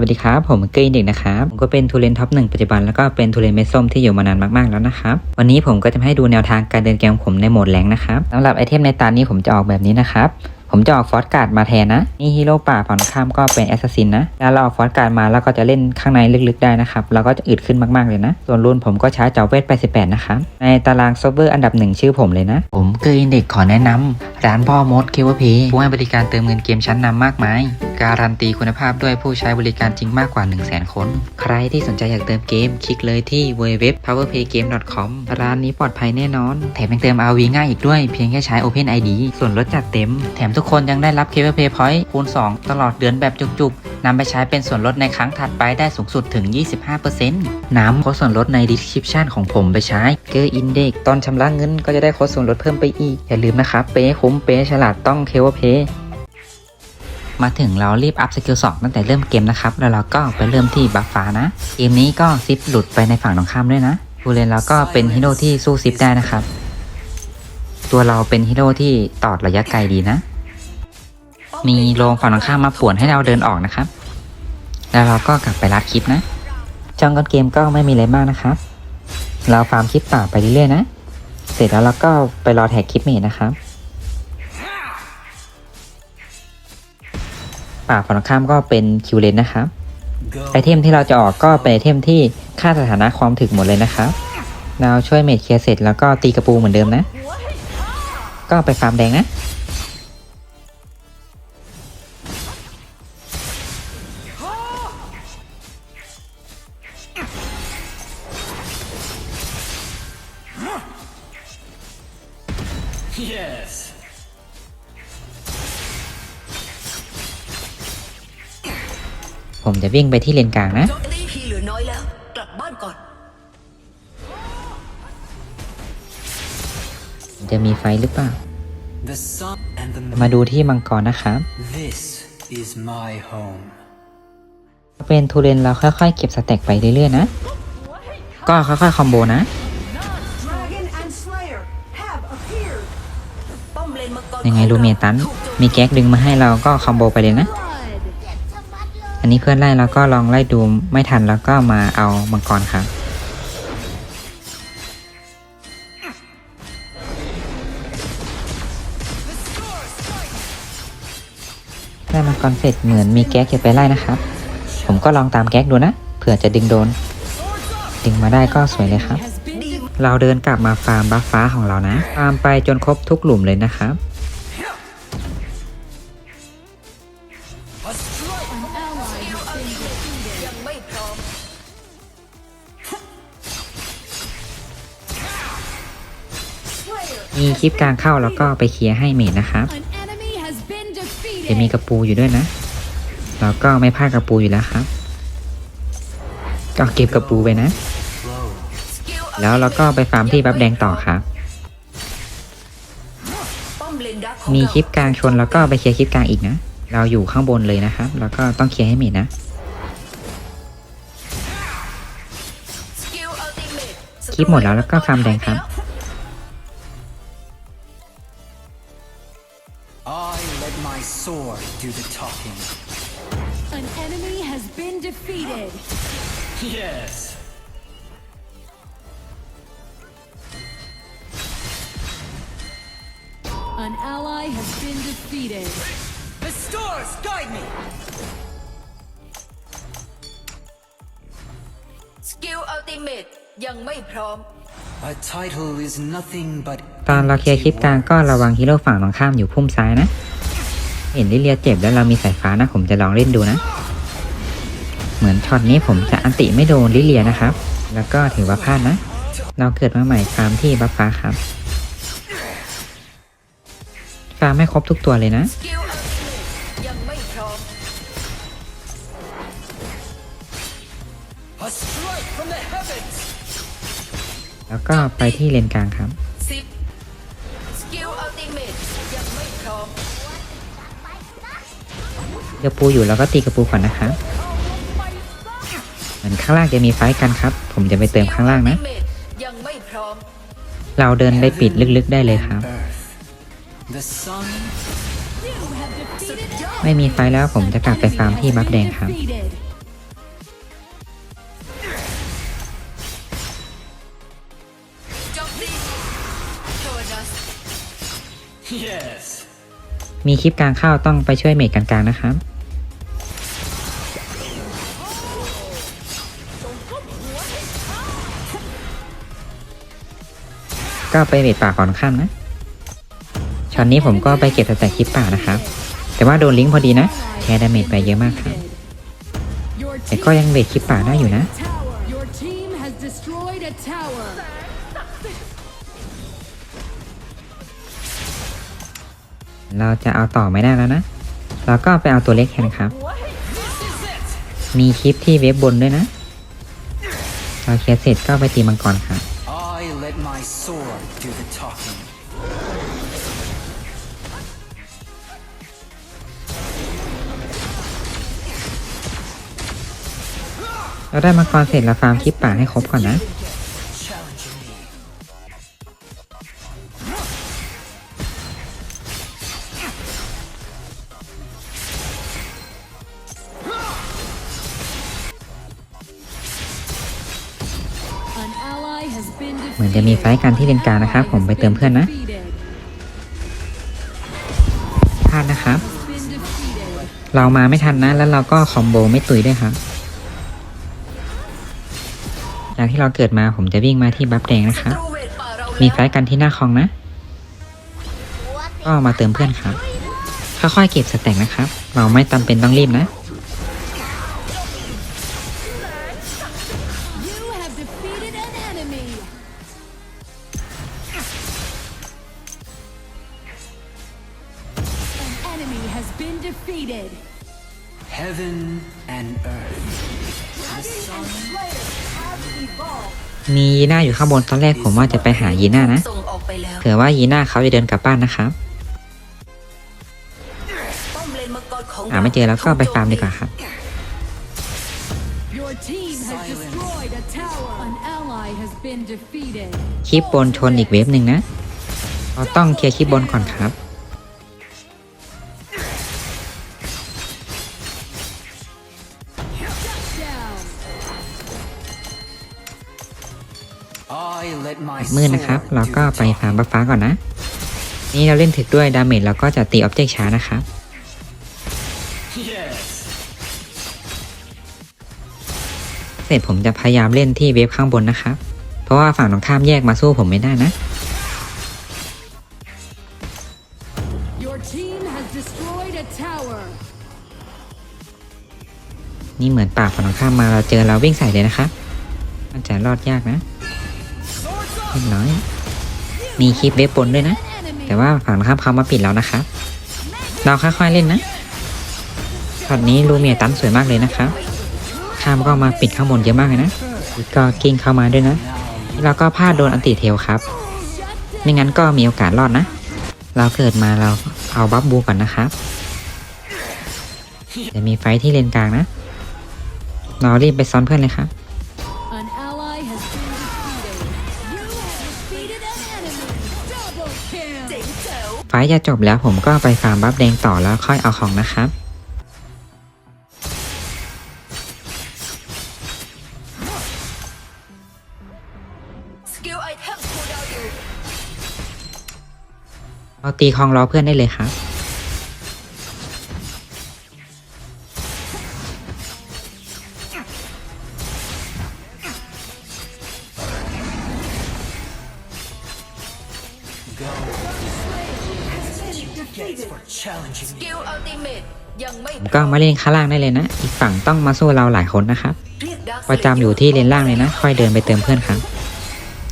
วัสดีครับ ผมเกย์เด็กนะครับ ผมก็เป็นทูเรนท็อปหนึ่งปัจจุบันแล้วก็เป็นทูเรนเมดส้มที่อยู่มานานมากๆแล้วนะครับวันนี้ผมก็จะให้ดูแนวทางการเดินเกมของผมในโหมดแรงนะครับสำหรับไอเทมในตานี้ผมจะออกแบบนี้นะครับ ผมจะออกฟอสการ์ดมาแทนนะ นี่ฮีโร่ป่าฝั่งข้ามก็เป็นแอสซัสซินนะ แล้วเราเอาฟอสการ์ดมาแล้วก็จะเล่นข้างในลึกๆได้นะครับ เราก็จะอึดขึ้นมากๆเลยนะ ส่วนรุ่นผมก็ใช้เจ้าเวท88นะครับ ในตารางซอฟเวอร์อันดับหนึ่งชื่อผมเลยนะ ผมเกย์เด็กขอแนะนำร้านพ่อมดเคเวพย์ผู้ให้บริการเติมเงินเกมชั้นนำมากมาย การันตีคุณภาพด้วยผู้ใช้บริการจริงมากกว่า 1 0 0 0 0แคน ใครที่สนใจอยากเติมเกมคลิกเลยที่ www.powerpaygame.com ร้านนี้ปลอดภัยแน่นอน แถมยังเติม RV ง่ายอีกด้วยเพียงแค่ใช้ Open ID ส่วนลดจัดเต็ม แถมทุกคนยังได้รับ c a v e Pay Point คูณ 2 ตลอดเดือนแบบจุกๆ นำไปใช้เป็นส่วนลดในครั้งถัดไปได้สูงสุดถึง 25%น้ำโค้ดส่วนลดใน description ของผมไปใช้เกอร์อินเด็กตอนชำระเงินก็จะได้โค้ดส่วนลดเพิ่มไปอีก อย่าลืมนะครับ เป๊ะคุ้มเป๊ะฉลาดต้อง c a v e Pay มาถึงเรารีบอัพสกิล2ตั้งแต่เริ่มเกมนะครับ แล้วเราก็ไปเริ่มที่บัฟฟ้านะ เกมนี้ก็ซิปหลุดไปในฝั่งตรงข้ามด้วยนะผู้เล่นเราก็เป็นฮีโร่ที่สู้ซิปได้นะครับ ตัวเราเป็นฮีโร่ที่ตอดระยะไกลดีนะ มีโรงฝั่งตรงข้ามมาป่วนให้เราเดินออกนะครับ แล้วเราก็กลับไปรัดคลิปนะจองกันเกมก็ไม่มีอะไรมากนะครับ เราฟาร์มคลิปป่าไปเรื่อยๆนะ เสร็จแล้วเราก็ไปรอแท็กคลิปเมทนะครับ ป่าฝั่งตรงข้ามก็เป็นคิวเลนนะครับ ไอเทมที่เราจะออกก็เป็นไอเทมที่ค่าสถานะความถึกหมดเลยนะครับ เราช่วยเมดเคลียร์เสร็จแล้วก็ตีกระปูเหมือนเดิมนะ ก็ไปฟาร์มแดงนะ Yes. ผมจะวิ่งไปที่เลนกลางนะยกนี้พี่เหลือน้อยแล้ว กลับบ้านก่อน จะมีไฟหรือเปล่า The sun and the มาดูที่มังกรนะครับ This is my home. เป็นทูเรนเราค่อยๆ เก็บสแต็กไปเรื่อยๆนะ ก็ค่อยๆ คอมโบนะ ยังไงของลูเมตันมมีแก๊กดึงมาให้เราก็คอมโบไปเลยนะ อันนี้เพื่อนไล่เราก็ลองไล่ดูไม่ทันแล้วก็มาเอามังกรครับได้มังกรเสร็จเหมือนมีแก๊กจะไปไล่นะครับ ผมก็ลองตามแก๊กดูนะ เผื่อจะดึงโดน ดึงมาได้ก็สวยเลยครับเราเดินกลับมาฟาร์มบัฟฟ้าของเรานะ ฟาร์มไปจนครบทุกหลุมเลยนะครับ มีคลิปกลางเข้าแล้วก็ไปเคลียร์ให้เมดนะครับ An enemy has been จะมี defeated. กระปูอยู่ด้วยนะเราก็ไม่พลาดกระปูอยู่แล้วครับ ก็เก็บกระปูไปนะ Flow. สกิลอัลแล้วเราก็ไปฟาร์มที่บัฟแดงต่อครับป้อมเลนดักของมีเราคลิปกลางชนแล้วก็ไปเคลียร์คลิปกลางอีกนะ เราอยู่ข้างบนเลยนะครับ แล้วก็ต้องเคลียร์ให้เมดนะสกิลอัลติเมทคลิปหมดแล้วแล้วก็ฟาร์มแดงครับ sword do the talking. An enemy has been defeated. Yes. An ally has been defeated. The stars guide me. สกิลอัลติเมทยังไม่พร้อม A title is nothing but ตอนเราเคลียร์คลิปกลางก็ระวังฮีโร่ฝั่งตรงข้ามอยู่พุ่มซ้ายนะ เห็นลิเลียเจ็บแล้วเรามีสายฟ้านะ ผมจะลองเล่นดูนะ เหมือนช็อตนี้ผมจะอันติไม่โดนลิเลียนะครับ แล้วก็ถือว่าพลาดนะ เราเกิดมาใหม่ฟาร์มที่บัฟฟ้าครับ ฟาร์มไม่ครบทุกตัวเลยนะ แล้วก็ไปที่เลนกลางครับ กระปูอยู่แล้วก็ตีกระปูก่อนนะคะเหมือนข้างล่างจะมีไฟกันครับ ผมจะไปเติมข้างล่างนะ เราเดินไปปิดลึกๆได้เลยครับ ไม่มีไฟแล้วผมจะกลับไปฟาร์มที่บัฟแดงครับมีคลิปการเข้าต้องไปช่วยเมดกลางๆนะครับ ก็ไปเมดป่าก่อนข้ามนะช็อตนี้ผมก็ไปเก็บสแต็กคลิปป่านะครับ แต่ว่าโดนลิงก์พอดีนะแค่ดาเมจไปเยอะมากครับ แต่ก็ยังเบรกคลิปป่าได้อยู่นะ เราจะเอาต่อไม่ได้แล้วนะ เราก็ไปเอาตัวเล็กแทนครับ มีคลิปที่เว็บบนด้วยนะ เราเคลียร์เสร็จก็ไปตีมังกรครับ sword do the talking. เราได้มังกรเสร็จแล้วฟาร์มคลิปป่าให้ครบก่อนนะ เหมือนจะมีไฟท์กันที่เลนกลางนะครับ ผมไปเติมเพื่อนนะพลาดนะครับ เรามาไม่ทันนะ แล้วเราก็คอมโบไม่ตุยด้วยครับจากที่เราเกิดมาผมจะวิ่งมาที่บัฟแดงนะครับ มีไฟกันที่หน้าคลองนะ ก็มาเติมเพื่อนครับ ค่อยๆเก็บสแต็กนะครับ เราไม่จำเป็นต้องรีบนะ มียีน่าอยู่ข้างบนตอนแรกผมว่าจะไปหายีน่านะส่งออกไปแล้วเผื่อว่ายีน่าเขาจะเดินกลับบ้านนะครับป้อมเลนมังกรของหาไม่เจอแล้วก็ไปฟาร์มดีกว่าครับ Your team has destroyed a tower. An ally has been defeated. คลิปบนชนอีกเวฟหนึ่งนะเราต้องเคลียร์คลิปบนก่อนครับ มืดนะครับ sword เรา do ก็ the ไปฟาร์ม talking. บัฟฟ้าก่อนนะ นี่เราเล่นถึกด้วยดาเมจเราก็จะตีออบเจกต์ช้านะครับ Yes. เสร็จผมจะพยายามเล่นที่เวฟข้างบนนะครับ เพราะว่าฝั่งตรงข้ามแยกมาสู้ผมไม่ได้นะ Your team has destroyed a tower. นี่เหมือนป่าฝั่งตรงข้ามมาเราเจอเราวิ่งใส่เลยนะครับ มันจะรอดยากนะ เรียบร้อย มีคลิปเวฟบนด้วยนะ แต่ว่าฝั่งข้ามเขามาปิดแล้วนะครับ เราค่อยๆเล่นนะช็อตนี้ลูเมียตันสวยมากเลยนะครับ ข้ามก็มาปิดข้างบนเยอะมากเลยนะ ก็กิ้งเข้ามาด้วยนะเราก็พลาดโดนอันติเทลครับ ไม่งั้นก็มีโอกาสรอดนะ เราเกิดมาเราเอาบัฟบูก่อนนะครับจะมีไฟท์ที่เลนกลางนะ เรารีบไปซ้อนเพื่อนเลยครับ ท์จะจบแล้วผมก็ไปฟาร์มบัฟแดงต่อแล้วค่อยเอาของนะครับเอาตีคลองล้อเพื่อนได้เลยครับ ผมก็มาเล่นข้างล่างได้เลยนะ อีกฝั่งต้องมาสู้เราหลายคนนะครับเรียกดาร์คประจำอยู่ที่เลนล่างเลยนะ ค่อยเดินไปเติมเพื่อนครับ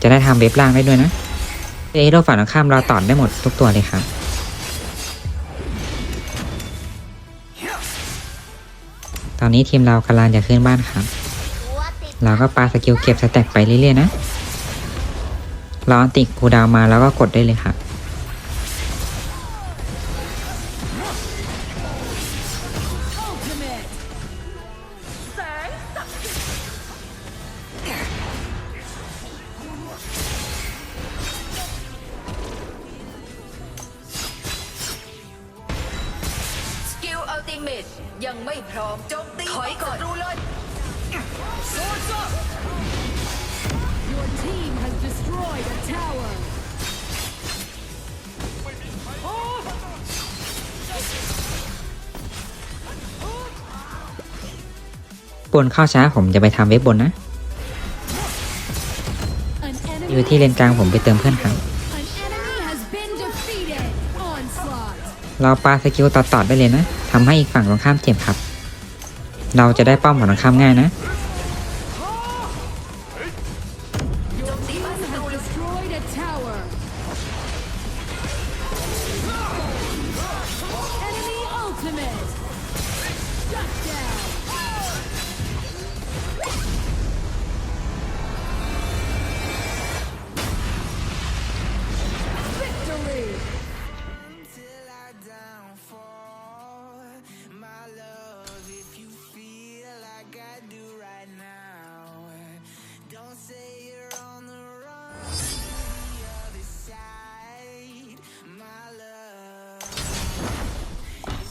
จะได้ทำเว็บล่างได้ด้วยนะเอโร่ฝั่งตรงข้ามเราตอดได้หมดทุกตัวเลยครับตอนนี้ทีมเรากำลังจะขึ้นบ้านครับ เราก็ปาสกิลเก็บสแต็กไปเรื่อยๆนะรออันติคูลดาวน์มาแล้วก็กดได้เลยครับ เมจยังไม่พร้อมโจมตีถอยก่อนรู้เลย Your team has destroyed a tower. บนเข้าช้าผมจะไปทำเว็บบนนะ อยู่ที่เลนกลางผมไปเติมเพื่อนครับเราปาสกิลตัดตัดไปเลยนะ ทำให้อีกฝั่งตรงข้ามเจ็บครับ เราจะได้ป้อมของตรงข้ามง่ายนะ Your team has destroyed a tower.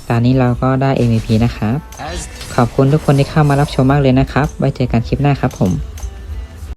ตอนนี้เราก็ได้ MVP นะครับ ขอบคุณทุกคนที่เข้ามารับชมมากเลยนะครับ ไว้เจอกันคลิปหน้าครับผม